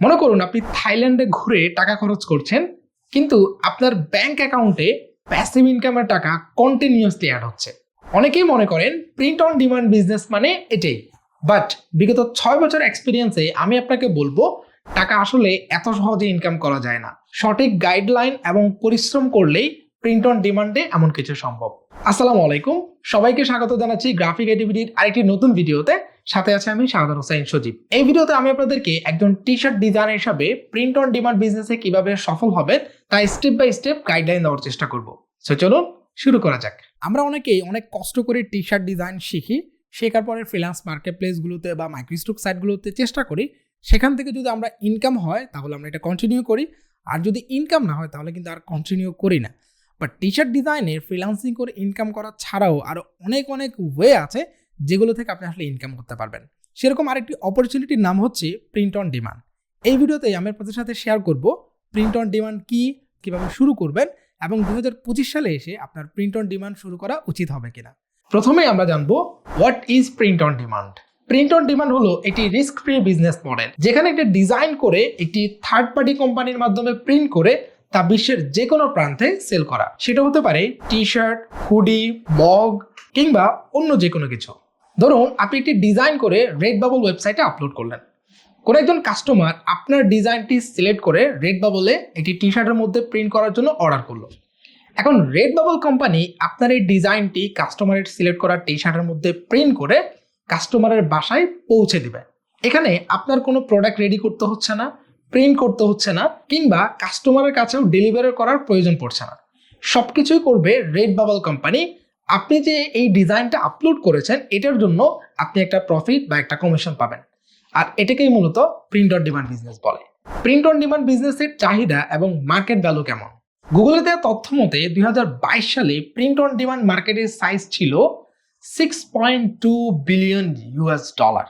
মনে করুন আপনি থাইল্যান্ডে ঘুরে টাকা খরচ করছেন, কিন্তু আপনার ব্যাংক অ্যাকাউন্টে প্যাসিভ ইনকামের টাকা কন্টিনিউসলি অ্যাড হচ্ছে। অনেকেই মনে করেন প্রিন্ট অন ডিমান্ড বিজনেস মানে এটাই। বাট বিগত ছয় বছর এক্সপিরিয়েন্সে আমি আপনাকে বলব, টাকা আসলে এত সহজে ইনকাম করা যায় না। সঠিক গাইডলাইন এবং পরিশ্রম করলেই প্রিন্ট অন ডিমান্ডে এমন কিছু সম্ভব। আসসালামু আলাইকুম। সবাইকে স্বাগত জানাচ্ছি গ্রাফিক এটিভিটির আরেকটি নতুন ভিডিওতে সাথে আছে আমি শাহাদার হোসেন সজীব। এই ভিডিওতে আমি আপনাদেরকে একজন টি শার্ট ডিজাইনার হিসাবে প্রিন্ট অন ডিমান্ড বিজনেসে কীভাবে সফল হবে তা স্টেপ বাই স্টেপ গাইডলাইন দেওয়ার চেষ্টা করব। সো চলুন শুরু করা যাক। আমরা অনেকেই অনেক কষ্ট করে টি শার্ট ডিজাইন শিখি, শেখার পরে ফ্রিল্যান্স মার্কেট প্লেসগুলোতে বা মাইক্রোস্টক সাইটগুলোতে চেষ্টা করি। সেখান থেকে যদি আমরা ইনকাম হয়, তাহলে আমরা এটা কন্টিনিউ করি। আর যদি ইনকাম না হয়, তাহলে কিন্তু আর কন্টিনিউ করি না। বাট টি শার্ট ডিজাইনের ফ্রিল্যান্সিং করে ইনকাম করা ছাড়াও আরও অনেক অনেক ওয়ে আছে। যেগুলো থেকে আপনি আসলে ইনকাম করতে পারবেন। সেরকম আরেকটি অপরচুনিটির নাম হচ্ছে প্রিন্ট অন ডিমান্ড এই ভিডিওতে আমি আপনাদের সাথে শেয়ার করব প্রিন্ট অন ডিমান্ড কি, কীভাবে শুরু করবেন এবং দু পঁচিশ সালে এসে আপনার প্রিন্ট অন ডিমান্ড শুরু করা উচিত হবে কিনা। প্রথমে আমরা জানব what is print on demand print on demand হলো একটি রিস্ক ফ্রি বিজনেস মডেল যেখানে একটি ডিজাইন করে একটি থার্ড পার্টি কোম্পানির মাধ্যমে প্রিন্ট করে তা বিশ্বের যে কোনো প্রান্তে সেল করা। সেটা হতে পারে টি শার্ট হুডি মগ কিংবা অন্য যে কোনো কিছু। ধরুন, আপনি একটি ডিজাইন করে রেড বাবল ওয়েবসাইটে আপলোড করলেন। কোনো একজন কাস্টমার আপনার ডিজাইনটি সিলেক্ট করে রেড বাবলে একটি টি শার্টের মধ্যে প্রিন্ট করার জন্য অর্ডার করল। এখন রেড বাবল কোম্পানি আপনার এই ডিজাইনটি কাস্টমারের সিলেক্ট করা টি শার্টের মধ্যে প্রিন্ট করে কাস্টমারের বাসায় পৌঁছে দিবে। এখানে আপনার কোনো প্রোডাক্ট রেডি করতে হচ্ছে না প্রিন্ট করতে হচ্ছে না, কিংবা কাস্টমারের কাছেও ডেলিভারি করার প্রয়োজন পড়ছে না। সব কিছুই করবে রেড বাবল কোম্পানি আপনি যে এই ডিজাইনটা আপলোড করেছেন, এটার জন্য আপনি একটা প্রফিট বা একটা কমিশন পাবেন। আর এটাকেই মূলত প্রিন্ট অন ডিমান্ড বিজনেস বলে। প্রিন্ট অন ডিমান্ড বিজনেসের চাহিদা এবং মার্কেট ভ্যালু কেমন? গুগলে দেওয়া তথ্য মতে দুই হাজার বাইশ সালে প্রিন্ট অন ডিমান্ড মার্কেটের সাইজ ছিল six point two billion US dollar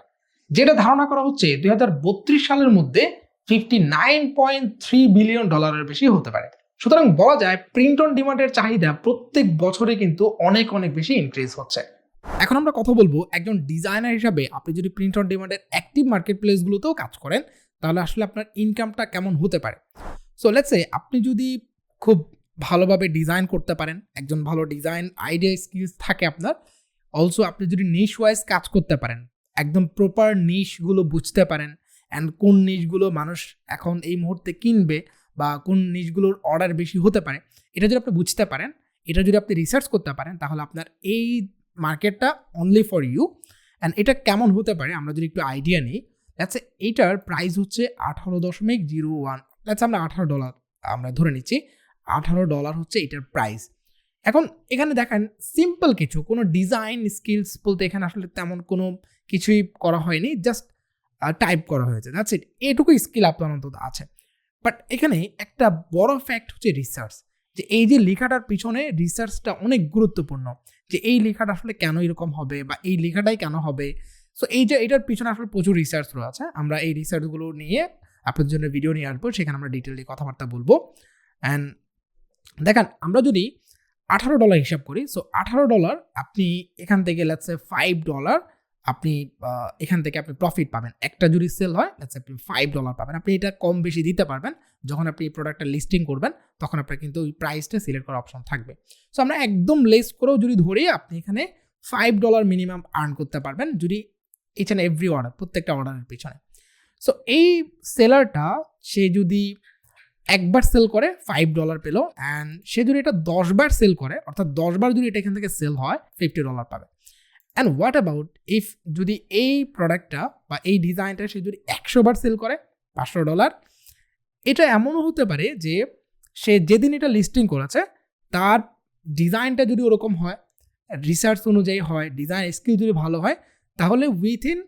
যেটা ধারণা করা হচ্ছে দুই হাজার বত্রিশ সালের মধ্যে fifty nine point three billion ডলারের বেশি হতে পারে। সুতরাং বলা যায় প্রিন্ট অন ডিমান্ডের চাহিদা প্রত্যেক বছরে কিন্তু অনেক অনেক বেশি ইনক্রিজ হচ্ছে। এখন আমরা কথা বলব একজন ডিজাইনার হিসাবে আপনি যদি প্রিন্ট অন ডিমান্ডের অ্যাক্টিভ মার্কেট প্লেসগুলোতেও কাজ করেন, তাহলে আসলে আপনার ইনকামটা কেমন হতে পারে? সো লেটসে আপনি যদি খুব ভালোভাবে ডিজাইন করতে পারেন, একজন ভালো ডিজাইন আইডিয়া স্কিলস থাকে আপনার অলসো আপনি যদি নিশ ওয়াইজ কাজ করতে পারেন, একদম প্রপার নিশগুলো বুঝতে পারেন অ্যান্ড কোন নিশগুলো মানুষ এখন এই মুহূর্তে কিনবে বা কোন নিশগুলোর অর্ডার বেশি হতে পারে, এটা যদি আপনি বুঝতে পারেন, এটা যদি আপনি রিসার্চ করতে পারেন, তাহলে আপনার এই মার্কেটটা অনলি ফর ইউ অ্যান্ড এটা কেমন হতে পারে, আমরা যদি একটু আইডিয়া নিই লেটস এইটার প্রাইস হচ্ছে আঠারো দশমিক জিরো ওয়ান লেটস আমরা আঠারো ডলার আমরা ধরে নিচ্ছি, আঠারো ডলার হচ্ছে এটার প্রাইস এখন এখানে দেখেন সিম্পল কিছু, কোনো ডিজাইন স্কিলস বলতে এখানে আসলে তেমন কোনো কিছুই করা হয়নি জাস্ট টাইপ করা হয়েছে দ্যাটস ইট এটুকু স্কিল আপনার অন্তত আছে। বাট এখানে একটা বড় ফ্যাক্ট হচ্ছে রিসার্চ যে এই যে লেখাটার পিছনে রিসার্চটা অনেক গুরুত্বপূর্ণ, যে এই লেখাটা আসলে কেন এরকম হবে বা এই লেখাটাই কেন হবে। সো এই যে এটার পিছনে আসলে প্রচুর রিসার্চ রয়েছে, আমরা এই রিসার্চগুলো নিয়ে আপনাদের জন্য ভিডিও নিয়ে আসব, সেখানে আমরা ডিটেলি কথাবার্তা বলব। অ্যান্ড দেখেন, আমরা যদি আঠারো ডলার হিসাব করি সো আঠারো ডলার আপনি এখান থেকে লেটসে ফাইভ ডলার আপনি এখান থেকে আপনি প্রফিট পাবেন। একটা যদি সেল হয় লেটসে আপনি ফাইভ ডলার পাবেন। আপনি এটা কম বেশি দিতে পারবেন। যখন আপনি এই প্রোডাক্টটা লিস্টিং করবেন, তখন আপনার কিন্তু ওই প্রাইসটা সিলেক্ট করার অপশন থাকবে। সো আমরা একদম লেস করেও যদি ধরি, আপনি এখানে ফাইভ ডলার মিনিমাম আর্ন করতে পারবেন যদি ইচ অ্যান্ড এভরি অর্ডার প্রত্যেকটা অর্ডারের পিছনে। সো এই সেলারটা সে যদি একবার সেল করে ফাইভ ডলার পেল অ্যান্ড সে যদি এটা দশবার সেল করে, অর্থাৎ দশবার যদি এটা এখান থেকে সেল হয় ফিফটি ডলার পাবে। অ্যান্ড হোয়াট অ্যাবাউট ইফ যদি এই প্রোডাক্টটা বা এই ডিজাইনটা সে যদি একশো বার সেল করে, পাঁচশো ডলার এটা এমনও হতে পারে যে সে যেদিন এটা লিস্টিং করেছে, তার ডিজাইনটা যদি ওরকম হয় রিসার্চ অনুযায়ী হয় ডিজাইন স্কিল যদি ভালো হয়, তাহলে উইথিন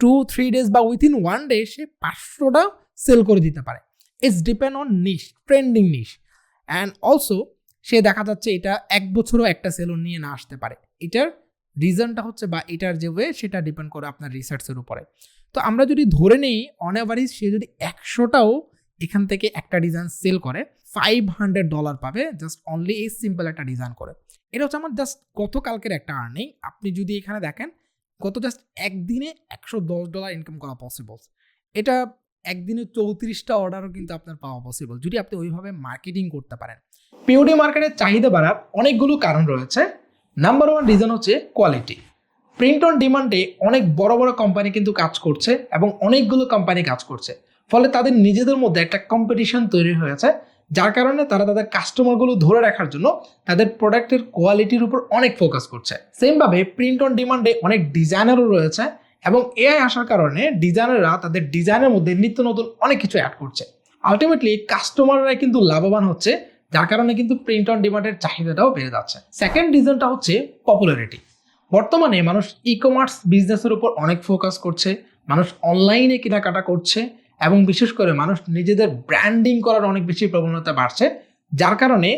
টু থ্রি ডেজ বা উইথিন ওয়ান ডে সে পাঁচশোটা সেল করে দিতে পারে। It's depend on niche trending niche and also সে দেখা যাচ্ছে এটা এক বছরও একটা সেলন নিয়ে না আসতে পারে। এটার রিজনটা হচ্ছে বা এটার যে ওয়ে, সেটা ডিপেন্ড করে আপনার রিসার্চের উপরে। তো আমরা যদি ধরে নেই অন অ্যাভারেজ সে যদি একশোটাও এখান থেকে একটা ডিজাইন সেল করে ফাইভ হান্ড্রেড ডলার পাবে জাস্ট অনলি এই সিম্পল একটা ডিজাইন করে। এটা হচ্ছে আমার জাস্ট গতকালকের একটা আর্নিং আপনি যদি এখানে দেখেন, গত জাস্ট একদিনে একশো দশ ডলার ইনকাম করা পসিবল এটা একদিনে চৌত্রিশটা অর্ডারও কিন্তু আপনার পাওয়া পসিবল যদি আপনি ওইভাবে মার্কেটিং করতে পারেন। পিওডি মার্কেটের চাহিদা বাড়ার অনেকগুলো কারণ রয়েছে। নাম্বার ওয়ান রিজন হচ্ছে কোয়ালিটি প্রিন্ট অন ডিমান্ডে অনেক বড় বড় কোম্পানি কিন্তু কাজ করছে এবং অনেকগুলো কোম্পানি কাজ করছে। ফলে তাদের নিজেদের মধ্যে একটা কম্পিটিশন তৈরি হয়েছে যার কারণে তারা তাদের কাস্টমারগুলো ধরে রাখার জন্য তাদের প্রোডাক্টের কোয়ালিটির উপর অনেক ফোকাস করছে। সেমভাবে প্রিন্ট অন ডিমান্ডে অনেক ডিজাইনারও রয়েছে এবং এআই আসার কারণে ডিজাইনাররা তাদের ডিজাইনের মধ্যে নিত্য নতুন অনেক কিছু অ্যাড করছে। আলটিমেটলি কাস্টমাররা কিন্তু লাভবান হচ্ছে যার কারণে কিন্তু প্রিন্ট অন ডিমান্ডের চাহিদাটাও বেড়ে যাচ্ছে। সেকেন্ড রিজনটা হচ্ছে পপুলারিটি বর্তমানে মানুষ ই কমার্স বিজনেসের উপর অনেক ফোকাস করছে, মানুষ অনলাইনে কেনাকাটা করছে এবং বিশেষ করে মানুষ নিজেদের ব্র্যান্ডিং করার অনেক বেশি প্রবণতা বাড়ছে, যার কারণে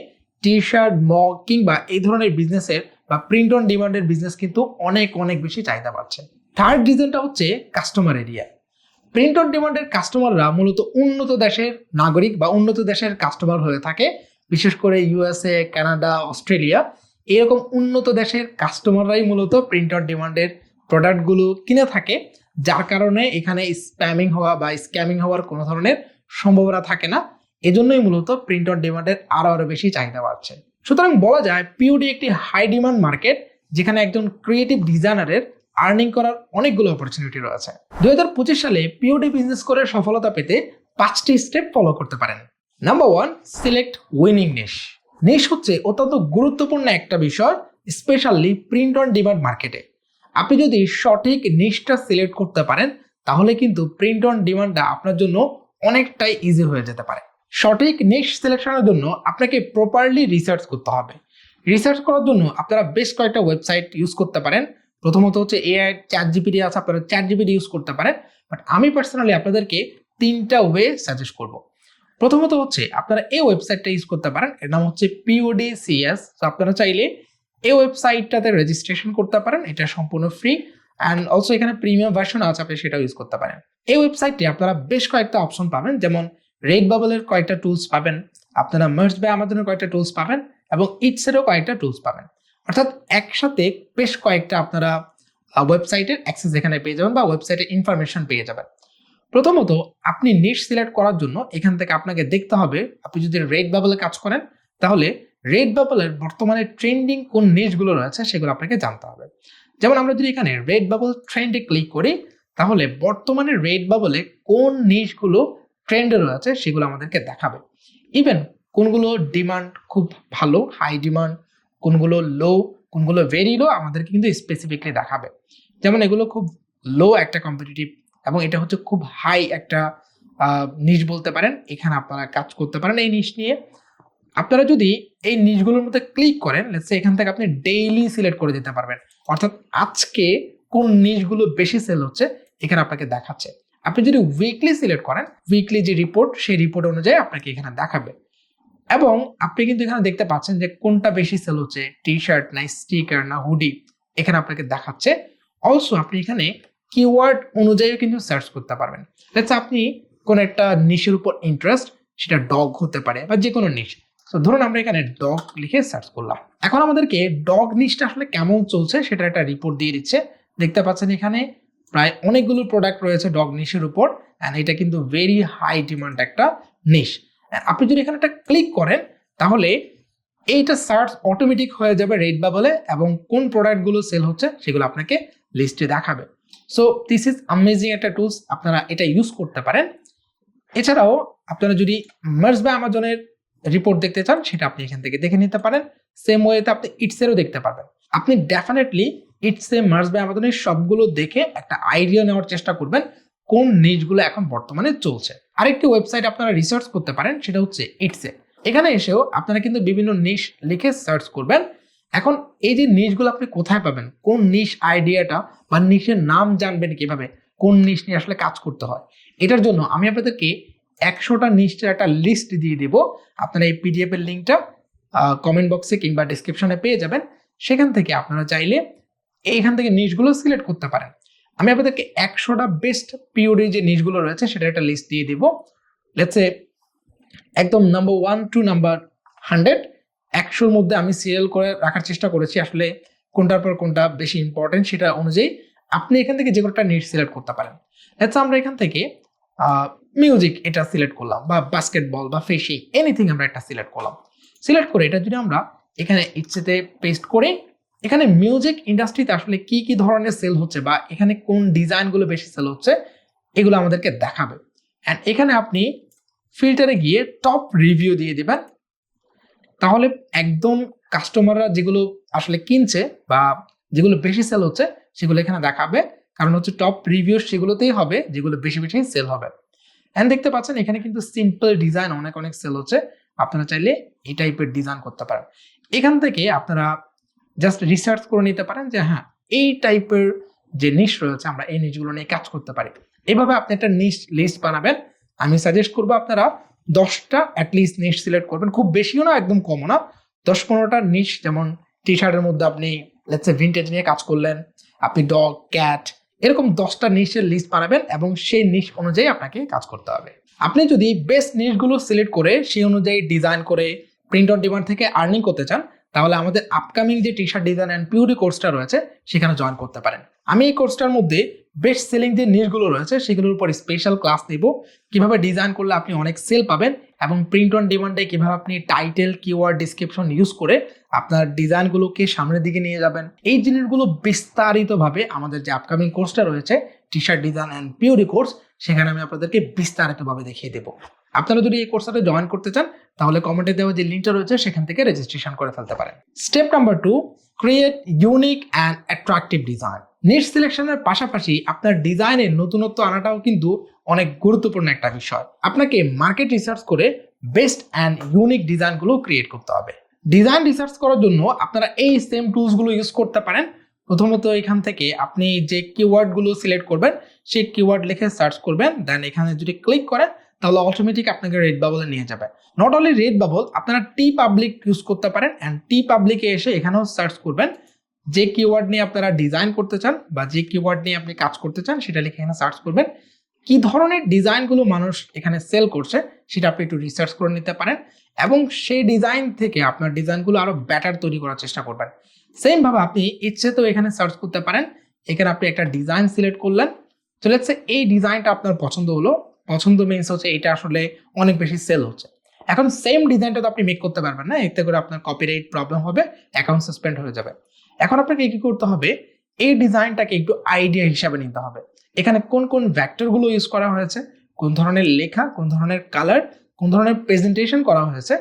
টি শার্ট মগ কিংবা এই ধরনের বিজনেসের বা প্রিন্ট অন ডিমান্ডের বিজনেস কিন্তু অনেক অনেক বেশি চাহিদা বাড়ছে। থার্ড রিজনটা হচ্ছে কাস্টমার এরিয়া প্রিন্ট অন ডিমান্ডের কাস্টমাররা মূলত উন্নত দেশের নাগরিক বা উন্নত দেশের কাস্টমার হয়ে থাকে। বিশেষ করে ইউএসএ কানাডা অস্ট্রেলিয়া এরকম উন্নত দেশের কাস্টমাররাই মূলত প্রিন্ট অন ডিমান্ডের প্রোডাক্টগুলো কিনে থাকে, যার কারণে এখানে স্প্যামিং হওয়া বা স্ক্যামিং হওয়ার কোনো ধরনের সম্ভাবনা থাকে না। এজন্যই মূলত প্রিন্ট অন ডিমান্ডের আরও আরও বেশি চাহিদা বাড়ছে। সুতরাং বলা যায় পিওডি একটি হাই ডিমান্ড মার্কেট যেখানে একজন ক্রিয়েটিভ ডিজাইনারের আর্নিং করার অনেকগুলো অপরচুনিটি রয়েছে। দু হাজার পঁচিশ সালে পিওডি বিজনেস করে সফলতা পেতে পাঁচটি স্টেপ ফলো করতে পারেন। Number one select winning niche niche হচ্ছে অত্যন্ত গুরুত্বপূর্ণ একটা বিষয় স্পেশালি প্রিন্ট অন ডিমান্ড মার্কেটে আপনি যদি সঠিক নিশটা সিলেক্ট করতে পারেন, তাহলে কিন্তু প্রিন্ট অন ডিমান্ডটা আপনার জন্য অনেকটাই ইজি হয়ে যেতে পারে। সঠিক নিশ সিলেকশনের জন্য আপনাকে প্রপারলি রিসার্চ করতে হবে। রিসার্চ করার জন্য আপনারা বেশ কয়েকটা ওয়েবসাইট ইউজ করতে পারেন। প্রথমত হচ্ছে এআই চ্যাট জিপিটি আছে, আপনারা চ্যাট জিপিটি ইউজ করতে পারেন। বাট আমি পার্সোনালি আপনাদেরকে তিনটা ওয়ে সাজেস্ট করব। প্রথমত হচ্ছে আপনারা এই ওয়েবসাইটটা ইউজ করতে পারেন। এর নাম হচ্ছে পিওডি সিএস তো আপনারা চাইলে এই ওয়েবসাইটটাতে রেজিস্ট্রেশন করতে পারেন, এটা সম্পূর্ণ ফ্রি অ্যান্ড অলসো এখানে প্রিমিয়াম ভার্সন আছে, আপনি সেটাও ইউজ করতে পারেন। এই ওয়েবসাইটে আপনারা বেশ কয়েকটা অপশন পাবেন, যেমন রেড বাবলের কয়েকটা টুলস পাবেন, আপনারা মার্চ বাই আমাজনের কয়েকটা টুলস পাবেন, এবং ইটসেরও কয়েকটা টুলস পাবেন। অর্থাৎ একসাথে বেশ কয়েকটা আপনারা ওয়েবসাইটের অ্যাক্সেস এখানে পেয়ে যাবেন বা ওয়েবসাইটের ইনফরমেশন পেয়ে যাবেন। প্রথমত, আপনি নিট সিলেক্ট করার জন্য এখান থেকে আপনাকে দেখতে হবে, আপনি যদি রেড বাবলে কাজ করেন, তাহলে রেড বাবলের বর্তমানে ট্রেন্ডিং কোন নিশগুলো রয়েছে সেগুলো আপনাকে জানতে হবে। যেমন আমরা যদি এখানে রেড বাবল ট্রেন্ডে ক্লিক করি, তাহলে বর্তমানে রেড বাবলে কোন নিশগুলো ট্রেন্ডে রয়েছে সেগুলো আমাদেরকে দেখাবে। ইভেন কোনগুলো ডিমান্ড খুব ভালো হাই ডিমান্ড কোনগুলো লো কোনগুলো ভেরি লো আমাদেরকে কিন্তু স্পেসিফিকলি দেখাবে। যেমন এগুলো খুব লো একটা কম্পিটিটিভ এবং এটা হচ্ছে খুব হাই একটা নিশ বলতে পারেন। এখানে আপনারা কাজ করতে পারেন এই নিশ নিয়ে। আপনারা যদি এই নিশগুলোর মধ্যে ক্লিক করেন এখান থেকে আপনি ডেইলি সিলেক্ট করে দিতে পারবেন। অর্থাৎ আজকে কোন নিশগুলো বেশি সেল হচ্ছে, এখানে আপনাকে দেখাচ্ছে। আপনি যদি উইকলি সিলেক্ট করেন উইকলি যে রিপোর্ট সেই রিপোর্ট অনুযায়ী আপনাকে এখানে দেখাবে। এবং আপনি কিন্তু এখানে দেখতে পাচ্ছেন যে কোনটা বেশি সেল হচ্ছে টি শার্ট না স্টিকার না হুডি এখানে আপনাকে দেখাচ্ছে। অলসো আপনি এখানে কিওয়ার্ড অনুযায়ী কিন্তু সার্চ করতে পারবেন। লেটস আপনি কোন একটা নিশের উপর ইন্টারেস্ট সেটা ডগ হতে পারে বা যে কোনো নিশ তো ধরুন আমরা এখানে ডগ লিখে সার্চ করলাম। এখন আমাদেরকে ডগ নিশটা আসলে কেমন চলছে সেটা একটা রিপোর্ট দিয়ে দিচ্ছে। দেখতে পাচ্ছেন এখানে প্রায় অনেকগুলো প্রোডাক্ট রয়েছে ডগ নিশের উপর অ্যান্ড এটা কিন্তু ভেরি হাই ডিমান্ড একটা নিশ আপনি যদি এখানে একটা ক্লিক করেন, তাহলে এইটা সার্চ অটোমেটিক হয়ে যাবে রেড বাবলে এবং কোন প্রোডাক্টগুলো সেল হচ্ছে সেগুলো আপনাকে লিস্টে দেখাবে। সো দিস ইজ আমেজিং একটা টুলস আপনারা এটা ইউজ করতে পারেন। এছাড়াও, আপনারা যদি মার্স বা আমাজনের রিপোর্ট দেখতে চান, সেটা আপনি এখান থেকে দেখে নিতে পারেন। সেম ওয়েতে আপনি ইটসেরও দেখতে পারবেন। আপনি ডেফিনেটলি ইটসে মার্স বা আমাজনের সবগুলো দেখে একটা আইডিয়া নেওয়ার চেষ্টা করবেন, কোন নিউজগুলো এখন বর্তমানে চলছে। আরেকটি ওয়েবসাইট আপনারা রিসার্চ করতে পারেন, সেটা হচ্ছে ইটসে এখানে এসেও আপনারা কিন্তু বিভিন্ন নিশ লিখে সার্চ করবেন। এখন এই যে নিশগুলো আপনি কোথায় পাবেন? কোন নিশ আইডিয়াটা বা নিশের নাম জানবেন কীভাবে? কোন নিশ নিয়ে আসলে কাজ করতে হয়? এটার জন্য আমি আপনাদেরকে একশোটা নিশ্চের একটা লিস্ট দিয়ে দিব। আপনারা এই পিডিএফ এর লিঙ্কটা কমেন্ট বক্সে কিংবা ডিসক্রিপশনে পেয়ে যাবেন। সেখান থেকে আপনারা চাইলে এইখান থেকে নিশগুলো সিলেক্ট করতে পারেন। আমি আপনাদেরকে একশোটা বেস্ট পিওডি যে নিশগুলো রয়েছে সেটা একটা লিস্ট দিয়ে দিব। লেটসে একদম number one two number hundred একশোর মধ্যে আমি সিরিয়াল করে রাখার চেষ্টা করেছি। আসলে কোনটার পর কোনটা বেশি ইম্পর্টেন্ট সেটা অনুযায়ী আপনি এখান থেকে যে কোনোটা নিট সিলেক্ট করতে পারেন। লেটস আমরা এখান থেকে মিউজিক এটা সিলেক্ট করলাম বা বাস্কেটবল বা ফেসি এনিথিং আমরা একটা সিলেক্ট করলাম। সিলেক্ট করে এটা যদি আমরা এখানে ইচ্ছেতে পেস্ট করে, এখানে মিউজিক ইন্ডাস্ট্রিতে আসলে কি কি ধরনের সেল হচ্ছে বা এখানে কোন ডিজাইনগুলো বেশি সেল হচ্ছে, এগুলো আমাদেরকে দেখাবে। অ্যান্ড এখানে আপনি ফিল্টারে গিয়ে টপ রিভিউ দিয়ে দিবেন। তাহলে একদম কাস্টমাররা যেগুলো আসলে কিনছে বা যেগুলো বেশি সেল হচ্ছে, সেগুলো এখানে দেখাবে। কারণ হচ্ছে টপ রিভিউ সেগুলোতেই হবে, যেগুলো বেশি বেশি সেল হবে। অ্যান্ড দেখতে পাচ্ছেন, এখানে কিন্তু সিম্পল ডিজাইন অনেক অনেক সেল হচ্ছে। আপনারা চাইলে এই টাইপের ডিজাইন করতে পারেন। এখান থেকে আপনারা জাস্ট রিসার্চ করে নিতে পারেন যে হ্যাঁ এই টাইপের যে নিশ রয়েছে, আমরা এই নিশগুলো নিয়ে কাজ করতে পারি। এভাবে আপনি একটা নিশ লিস্ট বানাবেন। আমি সাজেস্ট করব আপনারা দশটা অ্যাটলিস্ট নিশ সিলেক্ট করবেন। খুব বেশিও না, একদম কমও না। দশ পনেরোটা নিশ যেমন টি শার্টের মধ্যে আপনি লেটস এ ভিন্টেজ নিয়ে কাজ করলেন, আপনি ডগ ক্যাট এরকম দশটা নিশের লিস্ট বানাবেন এবং সেই নিশ অনুযায়ী আপনাকে কাজ করতে হবে। আপনি যদি বেস্ট নিশগুলো সিলেক্ট করে সেই অনুযায়ী ডিজাইন করে প্রিন্ট অন ডিমান্ড থেকে আর্নিং করতে চান তাহলে আমাদের আপকামিং যে টি শার্ট ডিজাইন অ্যান্ড পিউরি কোর্সটা রয়েছে, সেখানে জয়েন করতে পারেন। আমি এই কোর্সটার মধ্যে বেস্ট সেলিং যে নিশগুলো রয়েছে, সেগুলোর উপর স্পেশাল ক্লাস নেব। কীভাবে ডিজাইন করলে আপনি অনেক সেল পাবেন এবং প্রিন্ট অন ডিমান্ডে কীভাবে আপনি টাইটেল কিওয়ার্ড ডিসক্রিপশন ইউজ করে আপনার ডিজাইনগুলোকে সামনের দিকে নিয়ে যাবেন। এই জিনিসগুলো বিস্তারিতভাবে আমাদের যে আপকামিং কোর্সটা রয়েছে টি শার্ট ডিজাইন অ্যান্ড পিউরি কোর্স সেখানে আমি আপনাদেরকে বিস্তারিতভাবে দেখিয়ে দেবো। আপনারা যদি এই কোর্সটাতে জয়েন করতে চান, তাহলে কমেন্টে দেওয়া যে লিঙ্কটা রয়েছে, সেখান থেকে রেজিস্ট্রেশন করে ফেলতে পারেন। Step number two create unique and attractive design niche সিলেকশনের পাশাপাশি আপনার ডিজাইনের নতুনত্ব আনাটাও কিন্তু অনেক গুরুত্বপূর্ণ একটা বিষয়। আপনাকে মার্কেট রিসার্চ করে বেস্ট অ্যান্ড ইউনিক ডিজাইনগুলো ক্রিয়েট করতে হবে। ডিজাইন রিসার্চ করার জন্য আপনারা এই সেম টুলসগুলো ইউজ করতে পারেন। প্রথমত এখান থেকে আপনি যে কিওয়ার্ডগুলো সিলেক্ট করবেন, সেই কিওয়ার্ড লিখে সার্চ করবেন দেন এখানে যদি ক্লিক করেন তাহলে অটোমেটিক আপনাকে রেড বাবলে নিয়ে যাবে। নট অনলি রেড বাবল আপনারা টি পাবলিক ইউজ করতে পারেন অ্যান্ড টি পাবলিকে এসে এখানেও সার্চ করবেন। যে কিওয়ার্ড নিয়ে আপনারা ডিজাইন করতে চান বা যে কিওয়ার্ড নিয়ে আপনি কাজ করতে চান, সেটা লিখে এখানে সার্চ করবেন। কি ধরনের ডিজাইনগুলো মানুষ এখানে সেল করছে, সেটা আপনি একটু রিসার্চ করে নিতে পারেন এবং সেই ডিজাইন থেকে আপনার ডিজাইনগুলো আরও ব্যাটার তৈরি করার চেষ্টা করবেন। সেম ভাবে আপনি ইচ্ছে তো এখানে সার্চ করতে পারেন। এখানে আপনি একটা ডিজাইন সিলেক্ট করলেন। তো লেটসে এই ডিজাইনটা আপনার পছন্দ হলো। পছন্দ মিনস হচ্ছে এটা আসলে অনেক বেশি সেল হচ্ছে। এখন সেম ডিজাইনটা তো আপনি মেক করতে পারবেন না, এতে করে আপনার কপিরাইট প্রবলেম হবে অ্যাকাউন্ট সাসপেন্ড হয়ে যাবে। এখন আপনাকে কি করতে হবে, এই ডিজাইনটাকে একটু আইডিয়া হিসাবে নিতে হবে। এখানে কোন কোন ভ্যাক্টরগুলো ইউজ করা হয়েছে, কোন ধরনের লেখা, কোন ধরনের কালার কোন ধরনের প্রেজেন্টেশন করা হয়েছে,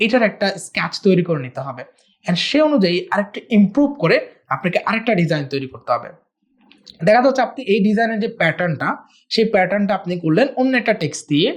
এটার একটা স্কেচ তৈরি করে নিতে হবে। অ্যান্ড সে অনুযায়ী আরেকটা ইমপ্রুভ করে আপনাকে আরেকটা ডিজাইন তৈরি করতে হবে। দেখা যাচ্ছে আপনি এই ডিজাইনের যে প্যাটার্নটা সেই প্যাটার্নটা আপনি করলেন অন্য একটা টেক্সট দিয়ে,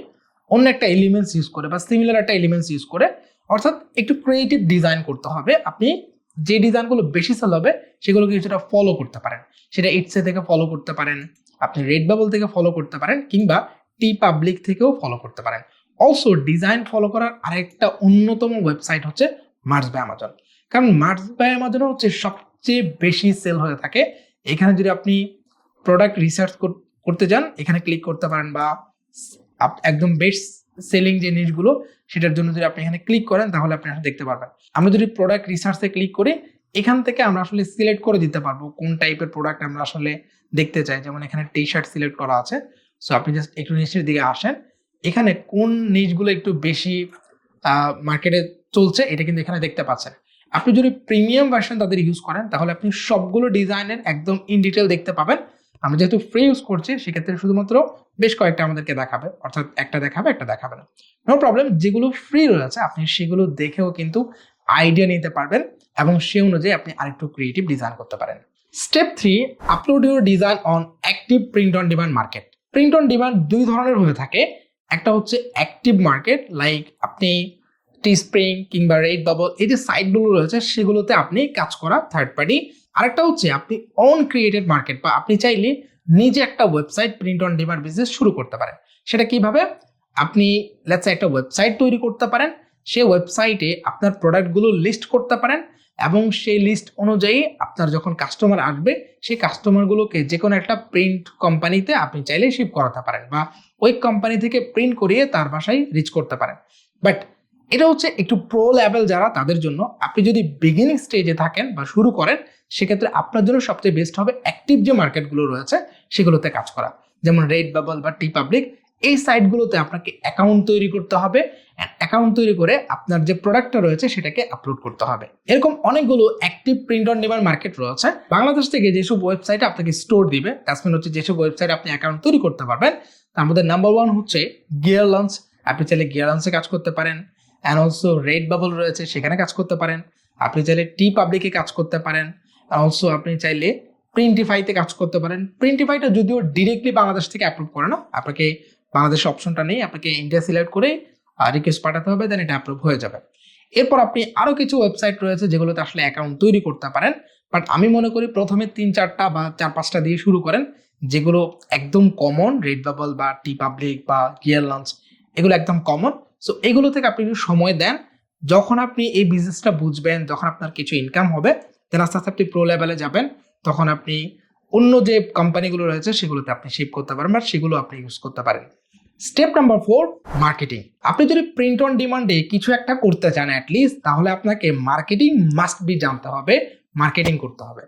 অন্য একটা এলিমেন্টস ইউজ করে বা সিমিলার একটা এলিমেন্টস ইউজ করে। অর্থাৎ একটু ক্রিয়েটিভ ডিজাইন করতে হবে। আপনি যে ডিজাইনগুলো বেশি সেল হবে, সেগুলোকে কিছুটা ফলো করতে পারেন। সেটা ইটসে থেকে ফলো করতে পারেন, আপনি রেড বাবল থেকে ফলো করতে পারেন, কিংবা টি পাবলিক থেকেও ফলো করতে পারেন। অলসো ডিজাইন ফলো করার আরেকটা অন্যতম ওয়েবসাইট হচ্ছে মার্স বাই অ্যামাজন কারণ মার্স বাই অ্যামাজন হচ্ছে সবচেয়ে বেশি সেল হয়ে থাকে। এখানে যদি আপনি প্রোডাক্ট রিসার্চ করতে যান, এখানে ক্লিক করতে পারেন বা একদম বেস্ট সেলিং যে জিনিসগুলো সেটার জন্য যদি আপনি এখানে ক্লিক করেন, তাহলে আপনি আসলে দেখতে পারবেন। আমরা যদি প্রোডাক্ট রিসার্চে ক্লিক করি, এখান থেকে আমরা আসলে সিলেক্ট করে দিতে পারব কোন টাইপের প্রোডাক্ট আমরা আসলে দেখতে চাই। যেমন এখানে টি শার্ট সিলেক্ট করা আছে। সো আপনি জাস্ট একটু নিচের দিকে আসেন। এখানে কোন নিচগুলো একটু বেশি মার্কেটে চলছে, এটা কিন্তু এখানে দেখতে পাচ্ছেন। আপনি যদি প্রিমিয়াম ভার্সন তাদের ইউজ করেন, তাহলে আপনি সবগুলো ডিজাইনের একদম ইন ডিটেল দেখতে পাবেন। আমরা যেহেতু ফ্রি ইউজ করছি, সেক্ষেত্রে শুধুমাত্র বেশ কয়েকটা আমাদেরকে দেখাবে। অর্থাৎ একটা দেখাবে একটা দেখাবে না। নো প্রবলেম যেগুলো ফ্রি রয়েছে, আপনি সেগুলো দেখেও কিন্তু আইডিয়া নিতে পারবেন এবং সে অনুযায়ী আপনি আরেকটু ক্রিয়েটিভ ডিজাইন করতে পারেন। Step three upload your design on active print on demand market print on demand দুই ধরনের হয়ে থাকে। একটা হচ্ছে অ্যাক্টিভ মার্কেট লাইক আপনি স্প্রিং কিংবা রেড বাবল এই যে সাইটগুলো রয়েছে, সেগুলোতে আপনি কাজ করা থার্ড পার্টি আরেকটা হচ্ছে আপনি অন ক্রিয়েটেড মার্কেট বা আপনি চাইলে নিজে একটা website print on demand business শুরু করতে পারেন। সেটা কীভাবে? আপনি লেটস একটা ওয়েবসাইট তৈরি করতে পারেন সেই ওয়েবসাইটে আপনার প্রোডাক্টগুলো লিস্ট করতে পারেন এবং সেই লিস্ট অনুযায়ী আপনার যখন কাস্টমার আসবে, সেই কাস্টমারগুলোকে যে কোনো একটা প্রিন্ট কোম্পানিতে আপনি চাইলে শিপ করাতে পারেন বা ওই কোম্পানি থেকে প্রিন্ট করিয়ে তার বাসায় রিচ করতে পারেন। বাট এটা হচ্ছে একটু প্রো লেভেল যারা, তাদের জন্য। আপনি যদি বিগিনিং স্টেজে থাকেন বা শুরু করেন, সেক্ষেত্রে আপনার জন্য সবচেয়ে বেস্ট হবে অ্যাক্টিভ যে মার্কেটগুলো রয়েছে, সেগুলোতে কাজ করা। যেমন রেড বাবল বা টি পাবলিক এই সাইটগুলোতে আপনাকে অ্যাকাউন্ট তৈরি করতে হবে। অ্যাকাউন্ট তৈরি করে আপনার যে প্রোডাক্টটা রয়েছে, সেটাকে আপলোড করতে হবে। এরকম অনেকগুলো active print on demand market রয়েছে। বাংলাদেশ থেকে যেসব ওয়েবসাইটে আপনাকে স্টোর দিবে তাসমিন হচ্ছে যেসব ওয়েবসাইটে আপনি অ্যাকাউন্ট তৈরি করতে পারবেন, তার মধ্যে নাম্বার ওয়ান হচ্ছে গিয়ার লঞ্চ আপনি চাইলে গিয়ার লঞ্চে কাজ করতে পারেন। অ্যান্ড অলসো রেড বাবল রয়েছে, সেখানে কাজ করতে পারেন। আপনি চাইলে টি পাবলিকে কাজ করতে পারেন। অলসো আপনি চাইলে প্রিন্টিফাইতে কাজ করতে পারেন। প্রিন্টিফাইটা যদিও ডিরেক্টলি বাংলাদেশ থেকে অ্যাপ্রুভ করে না, আপনাকে বাংলাদেশ অপশনটা নেই, আপনাকে ইন্ডিয়া সিলেক্ট করে রিকোয়েস্ট পাঠাতে হবে দেন এটা অ্যাপ্রুভ হয়ে যাবে। এরপর আপনি আরও কিছু ওয়েবসাইট রয়েছে, যেগুলোতে আসলে অ্যাকাউন্ট তৈরি করতে পারেন। বাট আমি মনে করি প্রথমে তিন, চারটা বা চার, পাঁচটা দিয়ে শুরু করেন, যেগুলো একদম কমন রেড বাবল বা টি পাবলিক বা গিয়ার লঞ্চ এগুলো একদম কমন সো এগুলো থেকে আপনি একটু সময় দেন। যখন আপনি এই বিজনেসটা বুঝবেন, যখন আপনার কিছু ইনকাম হবে দেন আস্তে আস্তে আপনি প্রো লেভেলে যাবেন। তখন আপনি অন্য যে কোম্পানিগুলো রয়েছে, সেগুলোতে আপনি শিপ করতে পারেন বা সেগুলো আপনি ইউজ করতে পারেন। স্টেপ নাম্বার ফোর মার্কেটিং আপনি যদি প্রিন্ট অন ডিমান্ডে কিছু একটা করতে চান অ্যাটলিস্ট তাহলে আপনাকে মার্কেটিং মাস্ট বি জানতে হবে মার্কেটিং করতে হবে।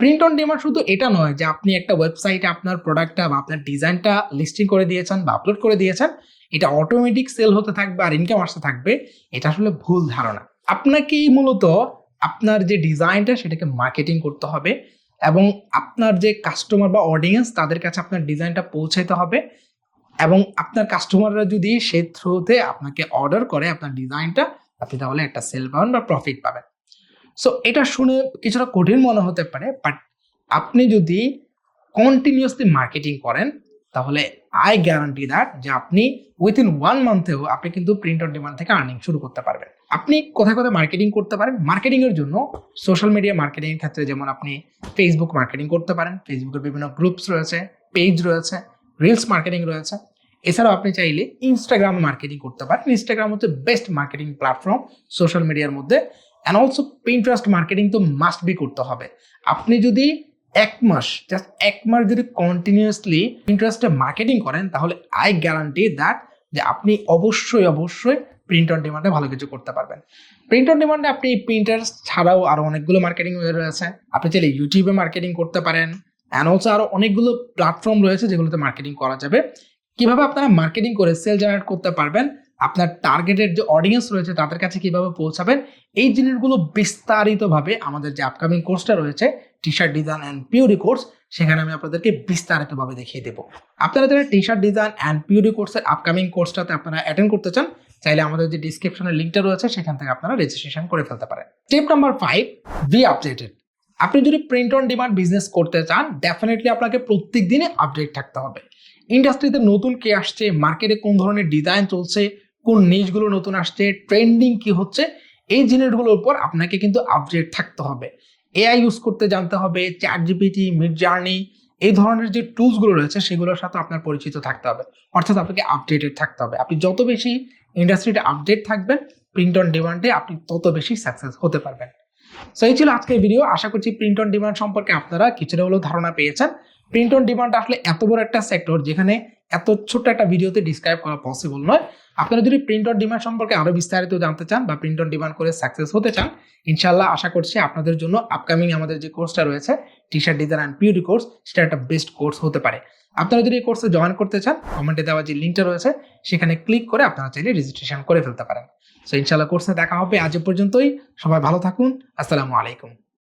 প্রিন্ট অন ডিমান্ড শুধু এটা নয় যে আপনি একটা ওয়েবসাইটে আপনার প্রোডাক্টটা বা আপনার ডিজাইনটা লিস্টিং করে দিয়েছেন বা আপলোড করে দিয়েছেন এটা অটোমেটিক সেল হতে থাকবে আর ইনকাম আসতে থাকবে, এটা আসলে ভুল ধারণা। আপনাকেই মূলত আপনার যে ডিজাইনটা সেটাকে মার্কেটিং করতে হবে এবং আপনার যে কাস্টমার বা অডিয়েন্স তাদের কাছে আপনার ডিজাইনটা পৌঁছাইতে হবে এবং আপনার কাস্টমাররা যদি সে থ্রুতে আপনাকে অর্ডার করে আপনার ডিজাইনটা আপনি তাহলে একটা সেল পাবেন বা প্রফিট পাবেন। সো এটা শুনে কিছুটা কঠিন মনে হতে পারে বাট আপনি যদি কন্টিনিউসলি মার্কেটিং করেন, তাহলে আই গ্যারান্টি দ্যাট যে আপনি উইথিন ওয়ান মান্থেও আপনি কিন্তু প্রিন্ট অন ডিমান্ড থেকে আর্নিং শুরু করতে পারবেন। আপনি কোথায় কোথায় মার্কেটিং করতে পারেন? মার্কেটিংয়ের জন্য সোশ্যাল মিডিয়া মার্কেটিং এর ক্ষেত্রে যেমন আপনি ফেসবুক মার্কেটিং করতে পারেন ফেসবুকের বিভিন্ন গ্রুপস রয়েছে পেজ রয়েছে রিলস মার্কেটিং রয়েছে। এছাড়াও আপনি চাইলে ইনস্টাগ্রামে মার্কেটিং করতে পারেন। ইনস্টাগ্রাম হচ্ছে বেস্ট মার্কেটিং প্ল্যাটফর্ম সোশ্যাল মিডিয়ার মধ্যে। অ্যান্ড অলসো পিন্টারেস্ট মার্কেটিং তো মাস্ট বি করতে হবে। আপনি যদি এক মাস জাস্ট এক মাস যদি কন্টিনিউয়াসলি ইন্টারেস্টে মার্কেটিং করেন, তাহলে আই গ্যারান্টি দ্যাট যে আপনি অবশ্যই অবশ্যই প্রিন্ট অন ডিমান্ডে ভালো কিছু করতে পারবেন। প্রিন্ট অন ডিমান্ডে আপনি প্রিন্টার ছাড়াও আরও অনেকগুলো মার্কেটিং রয়েছে। আপনি চাইলে ইউটিউবে মার্কেটিং করতে পারেন অ্যান্ড অলসো আরও অনেকগুলো প্ল্যাটফর্ম রয়েছে যেগুলোতে মার্কেটিং করা যাবে। কীভাবে আপনারা মার্কেটিং করে সেল জেনারেট করতে পারবেন, আপনার টার্গেটের যে অডিয়েন্স রয়েছে তাদের কাছে কীভাবে পৌঁছাবেন, এই জিনিসগুলো বিস্তারিতভাবে আমাদের যে আপকামিং কোর্সটা রয়েছে টি শার্ট ডিজাইন অ্যান্ড পিউরি কোর্স সেখানে আমি আপনাদেরকে বিস্তারিতভাবে দেখিয়ে দেবো। আপনারা যারা টি শার্ট ডিজাইন অ্যান্ড পিউরি কোর্সের আপকামিং কোর্সটাতে আপনারা অ্যাটেন্ড করতে চান, চাইলে আমাদের যে ডিসক্রিপশনের লিঙ্কটা রয়েছে, সেখান থেকে আপনারা রেজিস্ট্রেশন করে ফেলতে পারেন। Step number five be updated আপনি যদি প্রিন্ট অন ডিমান্ড বিজনেস করতে চান ডেফিনেটলি আপনাকে প্রত্যেক দিনে আপডেট থাকতে হবে। ইন্ডাস্ট্রিতে নতুন কে আসছে মার্কেটে কোন ধরনের ডিজাইন চলছে, কোন নিচগুলো নতুন আসছে ট্রেন্ডিং কি হচ্ছে, এই জিনিসগুলোর উপর আপনাকে কিন্তু আপডেট থাকতে হবে। এআই ইউজ করতে জানতে হবে চ্যাট জিপিটি মিড জার্নি এই ধরনের যে টুলসগুলো রয়েছে সেগুলোর সাথে আপনার পরিচিত থাকতে হবে। অর্থাৎ আপনাকে আপডেটেড থাকতে হবে। আপনি যত বেশি ইন্ডাস্ট্রিতে আপডেট থাকবেন প্রিন্ট অন ডিমান্ডে আপনি তত বেশি সাকসেস হতে পারবেন। সো এই ছিল আজকের ভিডিও আশা করছি প্রিন্ট অন ডিমান্ড সম্পর্কে আপনারা কিছুটা হলেও ধারণা পেয়েছেন। প্রিন্ট অন ডিমান্ড আসলে এত বড় একটা সেক্টর যেখানে এত ছোট্ট একটা ভিডিওতে ডিসক্রাইব করা পসিবল নয়। আপনারা যদি প্রিন্ট অন ডিমান্ড সম্পর্কে আরও বিস্তারিত জানতে চান বা প্রিন্ট অন ডিমান্ড করে সাকসেস হতে চান ইনশাল্লাহ আশা করছি আপনাদের জন্য আপকামিং আমাদের যে কোর্সটা রয়েছে টি শার্ট ডিজাইন অ্যান্ড পিউরি কোর্স সেটা একটা বেস্ট কোর্স হতে পারে। আপনারা যদি এই কোর্সে জয়েন করতে চান কমেন্টে দেওয়া যে লিঙ্কটা রয়েছে, সেখানে ক্লিক করে আপনারা চাইলে রেজিস্ট্রেশন করে ফেলতে পারেন। সো ইনশাল্লাহ কোর্সে দেখা হবে আজ পর্যন্তই। সবাই ভালো থাকুন। আসসালামু আলাইকুম।